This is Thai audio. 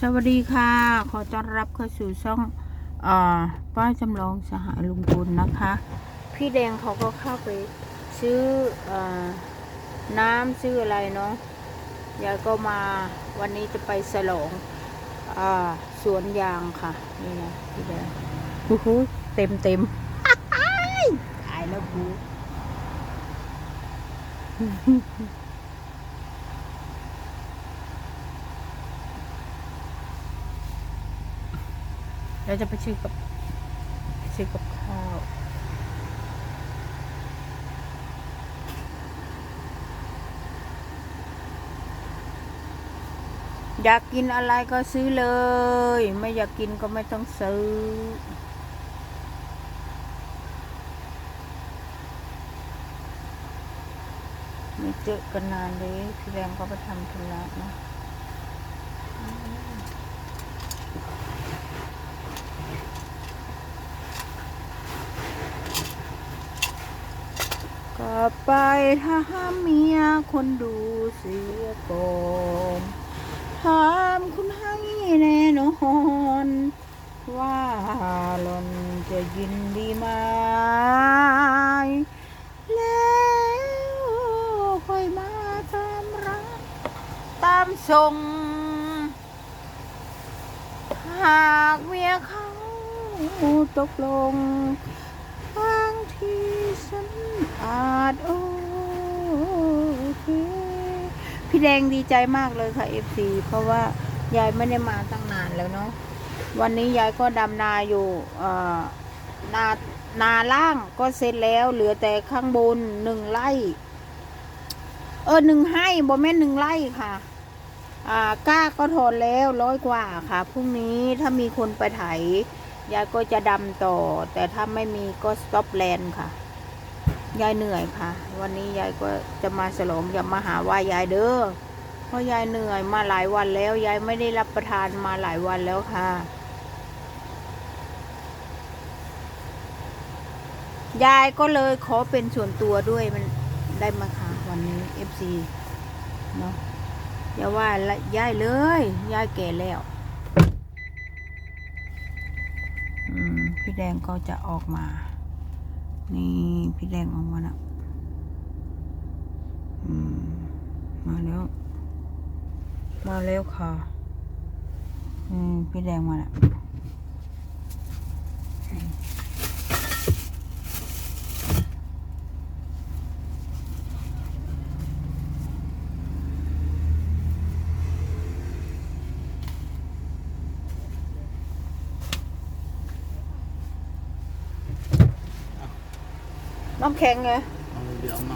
สวัสดีค่ะ ขอต้อนรับเข้าสู่ช่องอป้าจำลองสหายลุงพลนะคะ พี่แดงเขาก็เข้าไปซื้ออน้ำซื้ออะไรเนาะยายก็มาวันนี้จะไปสลองอสวนยางค่ะ นี่นะพี่แดงโอ้โหเต็มเต็มตายแล้วกู เราจะไปซื้อกับซื้อกับข้าวอยากกินอะไรก็ซื้อเลย ไม่อยากกินก็ไม่ต้องซื้อ ไม่เจอกันนานเลยพี่แรงก็ไปทำธุระนะ ไปถ้าเมียคนดูเสียก่อนถามคุณให้แน่นอน ว่าหล่อนจะยินดีไหมแล้วค่อยมาตามรักตามส่ง หากเมียเขาตกลง บางทีฉันอาจโอเคพี่แดงดีใจมากเลยค่ะเอฟซีเพราะว่ายายไม่ได้มาตั้งนานแล้วเนาะวันนี้ยายก็ดำนาอยู่นานาล่างก็เสร็จแล้ว เหลือแต่ข้างบนหนึ่งไร่ เออหนึ่งให้บ่แม่หนึ่งไร่ค่ะ อ่าก้าก็ถอนแล้วร้อยกว่าค่ะพรุ่งนี้ถ้ามีคนไปไถยายก็จะดำต่อ แต่ถ้าไม่มีก็สต็อปแลนด์ค่ะ ยายเหนื่อยค่ะ วันนี้ยายก็จะมาฉลองอย่ามาหาว่ายายเด้อเพราะยายเหนื่อยมาหลายวันแล้ว ยายไม่ได้รับประทานมาหลายวันแล้วค่ะ ยายก็เลยขอเป็นส่วนตัวด้วยมันได้มาค่ะ วันนี้ FC เนาะอย่าว่าละยายเลยยายแก่แล้วอืมพี่แดงก็จะออกมา นี่พี่แดงออกมาแล้วมมาแล้ว มาแล้วค่ะ อืมพี่แดงมาแล้ว น้ำแข็งไง เดี๋ยวมา